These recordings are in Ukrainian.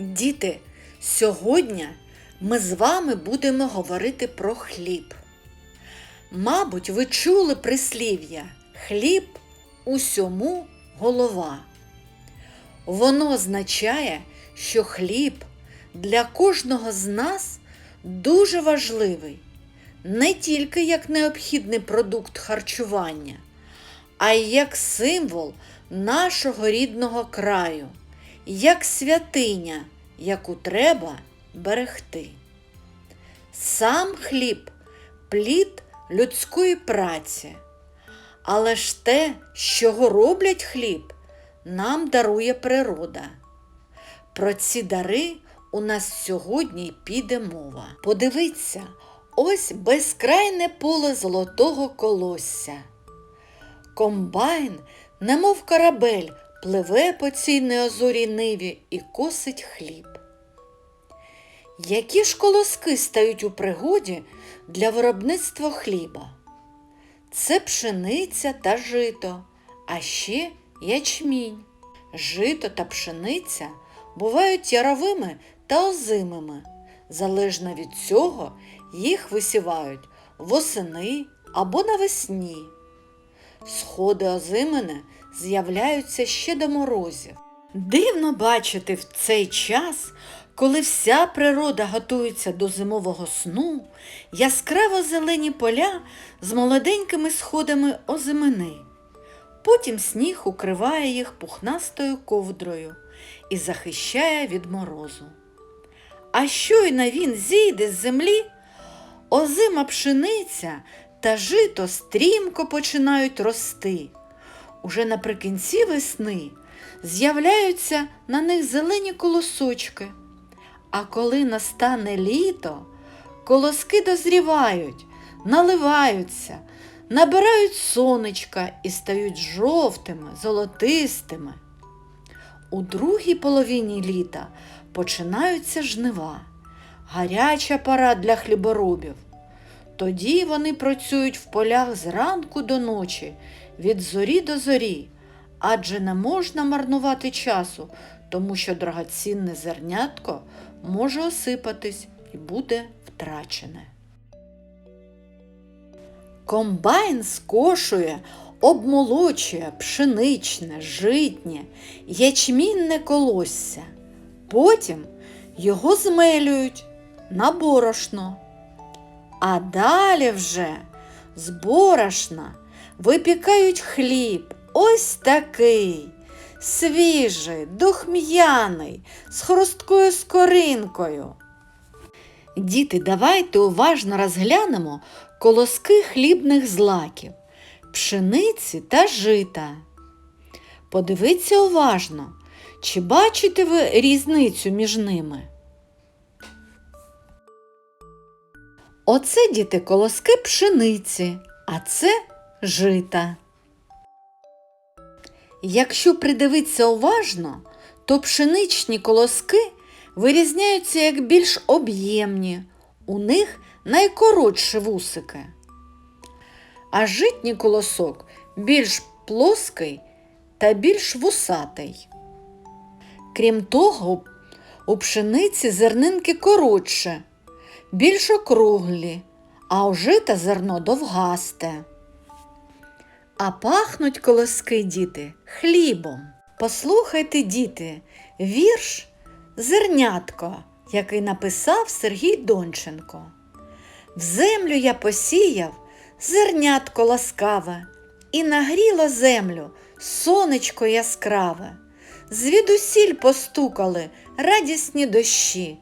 Діти, сьогодні ми з вами будемо говорити про хліб. Мабуть, ви чули прислів'я хліб усьому голова. Воно означає, що хліб для кожного з нас дуже важливий, не тільки як необхідний продукт харчування, а й як символ нашого рідного краю, як святиня, яку треба берегти. Сам хліб плід людської праці, але ж те, чого роблять хліб, нам дарує природа. Про ці дари у нас сьогодні піде мова. Подивіться, ось безкрайне поле золотого колосся. Комбайн, немов корабель, пливе по цій неозорій ниві і косить хліб. Які ж колоски стають у пригоді для виробництва хліба? Це пшениця та жито, а ще ячмінь. Жито та пшениця бувають яровими та озимими. Залежно від цього їх висівають восени або навесні. Сходи озимини з'являються ще до морозів. Дивно бачити в цей час, коли вся природа готується до зимового сну, яскраво зелені поля з молоденькими сходами озимини. Потім сніг укриває їх пухнастою ковдрою і захищає від морозу. А щойно він зійде з землі, озима пшениця та жито стрімко починають рости. Уже наприкінці весни з'являються на них зелені колосочки. А коли настане літо, колоски дозрівають, наливаються, набирають сонечка і стають жовтими, золотистими. У другій половині літа починаються жнива, гаряча пора для хліборобів. Тоді вони працюють в полях зранку до ночі, від зорі до зорі, адже не можна марнувати часу, тому що драгоцінне зернятко може осипатись і буде втрачене. Комбайн скошує, обмолочує пшеничне, житнє, ячмінне колосся. Потім його змелюють на борошно. А далі вже з борошна випікають хліб ось такий, свіжий, духм'яний, з хрусткою скоринкою. Діти, давайте уважно розглянемо колоски хлібних злаків, пшениці та жита. Подивіться уважно, чи бачите ви різницю між ними? Оце діти колоски пшениці, а це жита. Якщо придивитися уважно, то пшеничні колоски вирізняються як більш об'ємні, у них найкоротші вусики. А житній колосок більш плоский та більш вусатий. Крім того, у пшениці зернинки коротше, більш округлі, а у жита зерно довгасте. А пахнуть колоски, діти, хлібом. Послухайте, діти, вірш Зернятко, який написав Сергій Донченко. В землю я посіяв зернятко ласкаве, і нагріло землю сонечко яскраве. Звідусіль постукали радісні дощі.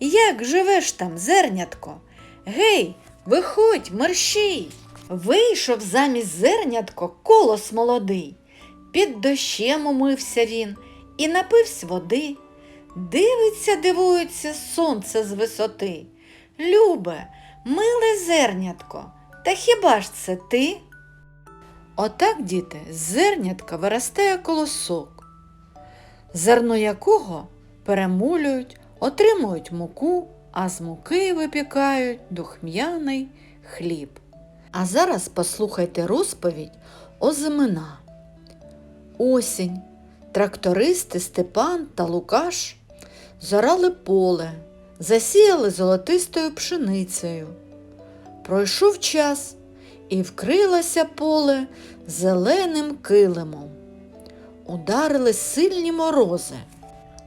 Як живеш там, зернятко? Гей, виходь, мерщій! Вийшов замість зернятко колос молодий. Під дощем умився він і напився води. Дивиться, дивується сонце з висоти. Любе, миле зернятко, та хіба ж це ти? Отак, діти, з зернятка виростає колосок, зерно якого перемулюють, отримують муку, а з муки випікають духм'яний хліб. А зараз послухайте розповідь Озимина. Осінь. Трактористи Степан та Лукаш зорали поле, засіяли золотистою пшеницею. Пройшов час, і вкрилося поле зеленим килимом. Ударили сильні морози.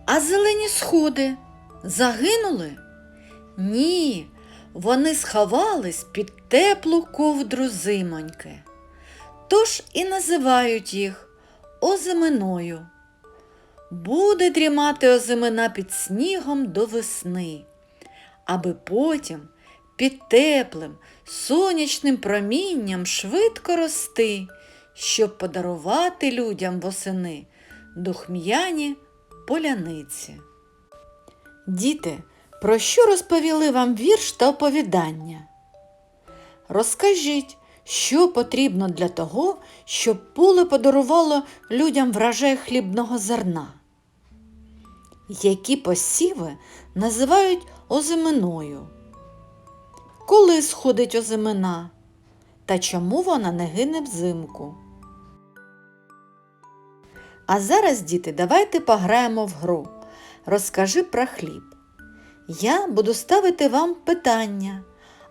А зелені сходи загинули? Ні, вони сховались під теплу ковдру зимоньки. Тож і називають їх озиминою. Буде дрімати озимина під снігом до весни, аби потім під теплим сонячним промінням швидко рости, щоб подарувати людям восени духм'яні поляниці. Діти, про що розповіли вам вірш та оповідання? Розкажіть, що потрібно для того, щоб поле подарувало людям врожай хлібного зерна? Які посіви називають озиминою? Коли сходить озимина? Та чому вона не гине взимку? А зараз, діти, давайте пограємо в гру. Розкажи про хліб. Я буду ставити вам питання,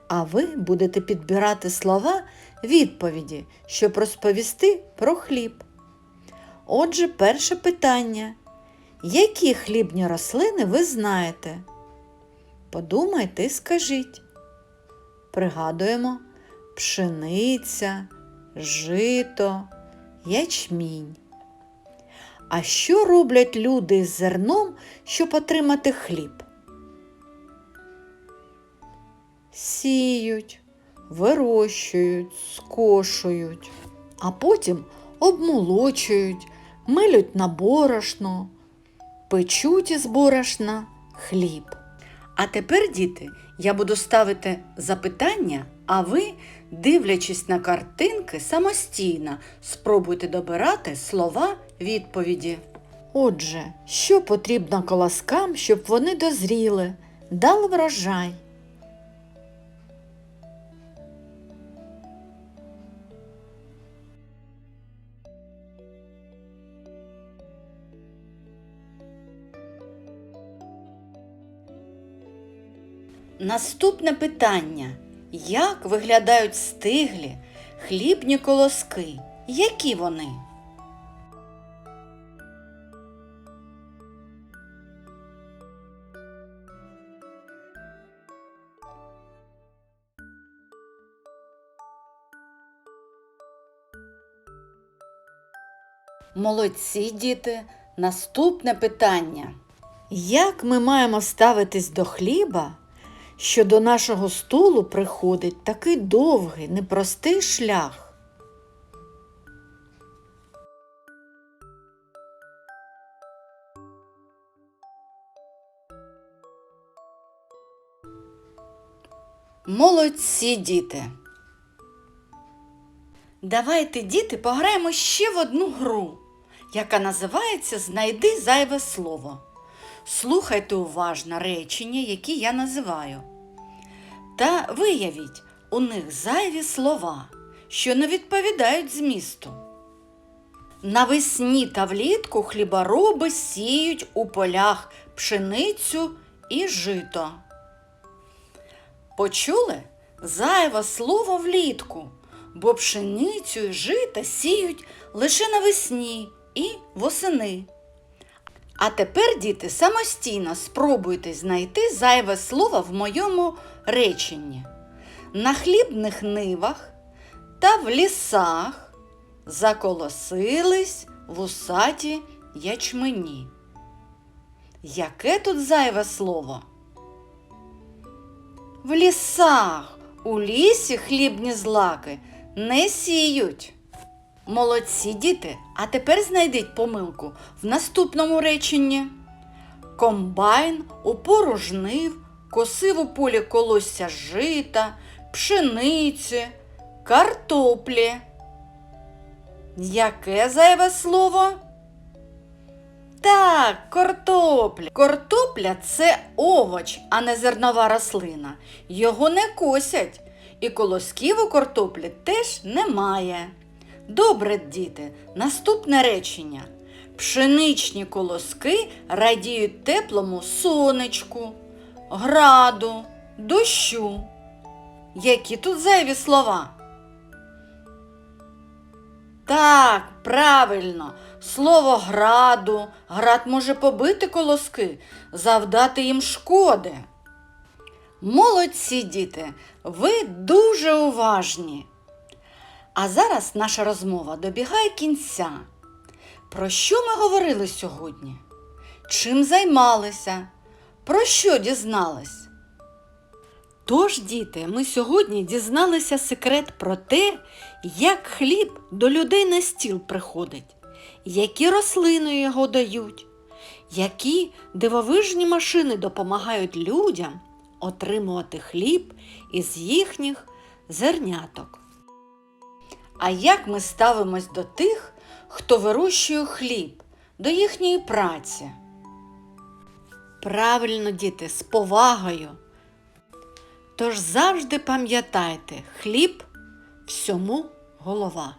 а ви будете підбирати слова відповіді, щоб розповісти про хліб. Отже, перше питання. Які хлібні рослини ви знаєте? Подумайте і скажіть. Пригадуємо пшениця, жито, ячмінь. А що роблять люди з зерном, щоб отримати хліб? Сіють, вирощують, скошують, а потім обмолочують, милють на борошно, печуть із борошна хліб. А тепер, діти, я буду ставити запитання, а ви, дивлячись на картинки, самостійно спробуйте добирати слова відповіді. Отже, що потрібно колоскам, щоб вони дозріли, дали врожай? Наступне питання. Як виглядають стиглі хлібні колоски? Які вони? Молодці, діти. Наступне питання. Як ми маємо ставитись до хліба, що до нашого столу приходить такий довгий, непростий шлях? Молодці, діти. Давайте, діти, пограємо ще в одну гру, яка називається Знайди зайве слово. Слухайте уважно речення, які я називаю. Та виявіть у них зайві слова, що не відповідають змісту. Навесні та влітку хлібороби сіють у полях пшеницю і жито. Почули зайве слово влітку, бо пшеницю і жита сіють лише навесні і восени. А тепер, діти, самостійно спробуйте знайти зайве слово в моєму реченні. На хлібних нивах та в лісах заколосились вусаті ячмені. Яке тут зайве слово? В лісах, у лісі хлібні злаки не сіють. Молодці діти, а тепер знайдіть помилку в наступному реченні. Комбайн у жнив, косив у полі колосся жита, пшениці, картоплі. Яке зайве слово? Так, картопля. Картопля це овоч, а не зернова рослина. Його не косять. І колосків у картоплі теж немає. Добре, діти, наступне речення. Пшеничні колоски радіють теплому сонечку, граду, дощу. Які тут зайві слова? Так, правильно, слово граду. Град може побити колоски, завдати їм шкоди. Молодці, діти, ви дуже уважні. А зараз наша розмова добігає кінця. Про що ми говорили сьогодні? Чим займалися? Про що дізнались? Тож, діти, ми сьогодні дізналися секрет про те, як хліб до людей на стіл приходить, які рослини його дають, які дивовижні машини допомагають людям отримувати хліб із їхніх зерняток. А як ми ставимось до тих, хто вирощує хліб, до їхньої праці? Правильно, діти, з повагою. Тож завжди пам'ятайте, хліб всьому голова.